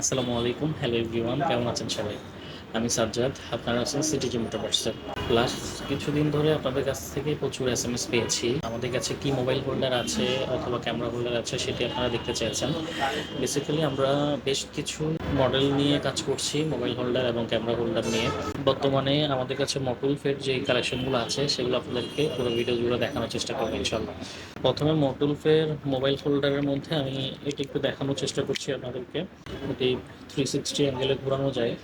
আসসালামু আলাইকুম। Hello everyone কেমন আছেন সবাই? আমি সাজ্জাদ, আপনারা আছেন সিটিজি মোটরপার্সের লাস্ট কিছুদিন ধরে আপনাদের কাছ থেকে প্রচুর এস এম এস পেয়েছি। আমাদের কাছে কি মোবাইল হোল্ডার আছে অথবা ক্যামেরা হোল্ডার আছে সেটি আপনারা দেখতে চেয়েছেন। বেসিক্যালি আমরা বেশ কিছু মডেল নিয়ে কাজ করছি মোবাইল হোল্ডার এবং ক্যামেরা হোল্ডার নিয়ে। বর্তমানে আমাদের কাছে মটুল ফের যে কালেকশনগুলো আছে, সেগুলো আপনাদেরকে পুরো ভিডিও জুড়ে দেখানোর চেষ্টা করব ইনশাল্লাহ প্রথমে মটুল ফের মোবাইল হোল্ডারের মধ্যে আমি এটি একটু দেখানোর চেষ্টা করছি আপনাদেরকে। এটি থ্রি সিক্সটি অ্যাঙ্গেলে ঘোরানো যায়।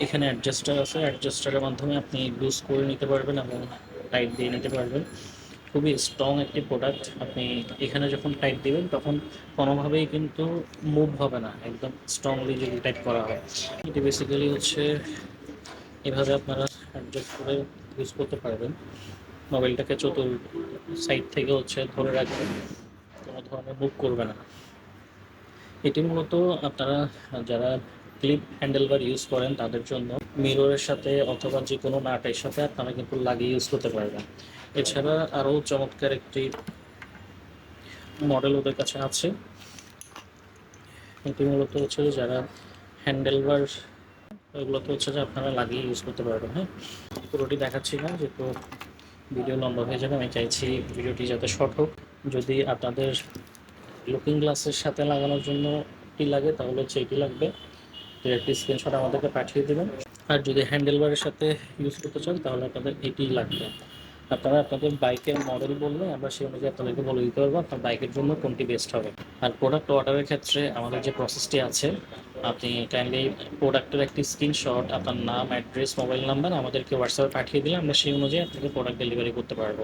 এখানে অ্যাডজাস্টার আছে। অ্যাডজাস্টারের মাধ্যমে আপনি লুজ করে নিতে পারবেন এবং টাইট দিয়ে নিতে পারবেন। খুবই স্ট্রং একটি প্রোডাক্ট আপনি এখানে যখন টাইট দিবেন, তখন কোনোভাবেই কিন্তু মুভ হবে না। একদম স্ট্রংলি যদি টাইট করা হয়। এটি বেসিক্যালি হচ্ছে এভাবে আপনারা অ্যাডজাস্ট করে ইউজ করতে পারবেন। মোবাইলটাকে চতুর সাইড থেকে হচ্ছে ধরে রাখবেন। কোনো ধরনের মুভ করবে না। এটি মূলত আপনারা যারা ক্লিপ হ্যান্ডেলবার ইউজ করেন তাদের জন্য। মিররের সাথে অথবা যে কোনো নাটের সাথে আপনারা কিন্তু লাগিয়ে ইউজ করতে পারবেন। এছাড়া আরও চমৎকার একটি মডেল ওদের কাছে আছে। এটি মূলত হচ্ছে যারা হ্যান্ডেলবার ওগুলোতে হচ্ছে যে আপনারা লাগিয়ে ইউজ করতে পারবেন হ্যাঁ? পুরোটি দেখাচ্ছি না, যেহেতু ভিডিও লম্বা হয়ে যাবে, আমি চাইছি ভিডিওটি যাতে শর্ট হোক। যদি আপনাদের লুকিং গ্লাসের সাথে লাগানোর জন্য টি লাগে, তাহলে হচ্ছে এটি লাগবে। তো একটি স্ক্রিনশট আমাদেরকে পাঠিয়ে দেবেন। আর যদি হ্যান্ডেলবারের সাথে ইউজ করতে চান, তাহলে আপনাদের এটি লাগবে। আপনারা আপনাদের বাইকের মডেল বললে আমরা সেই অনুযায়ী আপনাদেরকে বলে দিতে পারব আপনার বাইকের জন্য কোনটি বেস্ট হবে। আর প্রোডাক্ট অর্ডারের ক্ষেত্রে আমাদের যে প্রসেসটি আছে আপনি কাইন্ডলি প্রোডাক্টের একটি স্ক্রিনশট আপনার নাম অ্যাড্রেস মোবাইল নাম্বার আমাদেরকে হোয়াটসঅ্যাপে পাঠিয়ে দিলে আমরা সেই অনুযায়ী আপনাকে প্রোডাক্ট ডেলিভারি করতে পারব।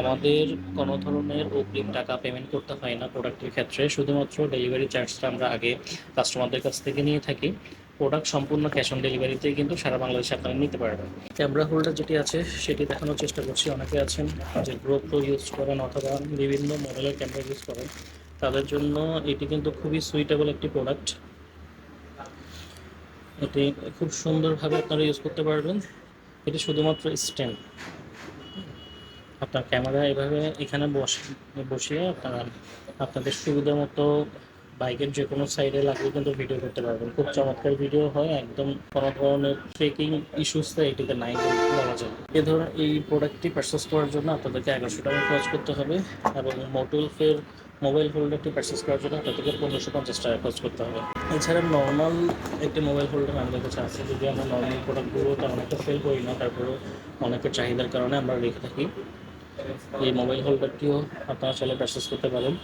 আমাদের কোনো ধরনের অগ্রিম টাকা পেমেন্ট করতে হয় না প্রোডাক্টের ক্ষেত্রে। শুধুমাত্র ডেলিভারি চার্জটা আমরা আগে কাস্টমারদের কাছ থেকে নিয়ে থাকি। প্রোডাক্ট সম্পূর্ণ ক্যাশ অন ডেলিভারিতেই কিন্তু সারা বাংলাদেশে আপনারা নিতে পারবেন। ক্যামেরা হোল্ডার যেটি আছে, সেটি দেখানোর চেষ্টা করছি। অনেকে আছেন যে গ্রোপ্রো ইউজ করেন অথবা বিভিন্ন মডেলের ক্যামেরা ইউজ করেন। তাদের জন্য এটি কিন্তু খুবই সুইটেবল একটি প্রোডাক্ট এটি খুব সুন্দরভাবে আপনারা ইউজ করতে পারবেন। এটি শুধুমাত্র স্ট্যান্ড আপনার ক্যামেরা এভাবে এখানে বসে, বসিয়ে আপনারা আপনাদের সুবিধা মতো বাইকের যে কোনো সাইডে লাগিয়ে কিন্তু ভিডিও করতে পারবেন। খুব চমৎকার ভিডিও হয়, একদম কোনো ধরনের ট্রেকিং ইস্যুসটা এটিতে নাই বলা যায়। এ ধরনের এই প্রোডাক্টটি পারচেস করার জন্য আপনাদেরকে এগারোশো টাকা খরচ করতে হবে এবং মোটুলফের মোবাইল হোল্ডারটি পারচেস করার জন্য আপনাদেরকে পনেরোশো পঞ্চাশ টাকা খরচ করতে হবে। এছাড়া নর্মাল একটি মোবাইল হোল্ডার আমাদের কাছে আছে, যদি আমরা নর্মাল প্রোডাক্টগুলো তেমন একটা সেল করি না, তারপরেও অনেকের চাহিদার কারণে আমরা রেখে থাকি। এই মোবাইল হোল্ডারটিও আপনারা চাইলে পারচেস করতে পারেন।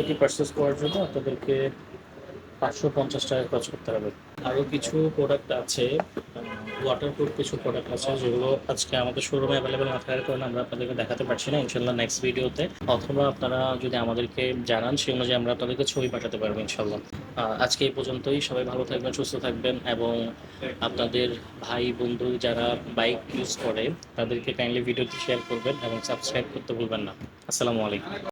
এটি পারচেস করার জন্য আপনাদেরকে পাঁচশো পঞ্চাশ টাকা খরচ করতে হবে। আরও কিছু প্রোডাক্ট আছে। ওয়াটারপ্রুফ কিছু প্রোডাক্ট আছে যেগুলো আজকে আমাদের শোরুমে অ্যাভেলেবেল না থাকার কারণে আমরা আপনাদেরকে দেখাতে পারছি না। ইনশাল্লাহ নেক্সট ভিডিওতে অথবা আপনারা যদি আমাদেরকে জানান, সেই অনুযায়ী আমরা আপনাদেরকে ছবি পাঠাতে পারব ইনশাল্লাহ আজকে এই পর্যন্তই। সবাই ভালো থাকবেন, সুস্থ থাকবেন এবং আপনাদের ভাই, বন্ধু যারা বাইক ইউজ করে, তাদেরকে কাইন্ডলি ভিডিওটি শেয়ার করবেন এবং সাবস্ক্রাইব করতে ভুলবেন না। আসসালামু আলাইকুম।